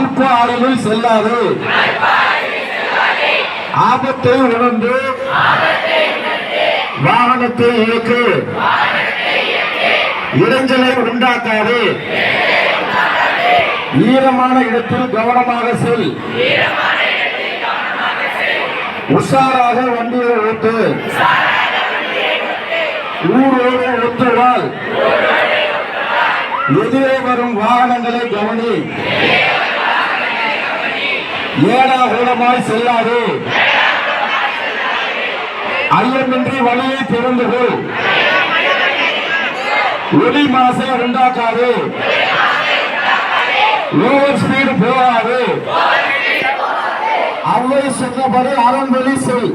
அல்ப அளவில் செல்லாது. ஆபத்தை உணர்ந்து வாகனத்தை இயக்கு. இடைஞ்சலை உண்டாக்காது. ஈரமான இடத்தில் கவனமாக செல். உஷாராக வண்டியை ஓட்டு. ஊரோடு ஒத்துவாள். எதிரே வரும் வாகனங்களை கவனி. ஏடா கூடமாய் செல்லாது. ஐயமின்றி வழியை திறந்து கொள். ஒளி மாசை உண்டாக்காது. லோவர் ஸ்பீடு போகாது. அவை சொன்னபடி அறம்பலி செய்.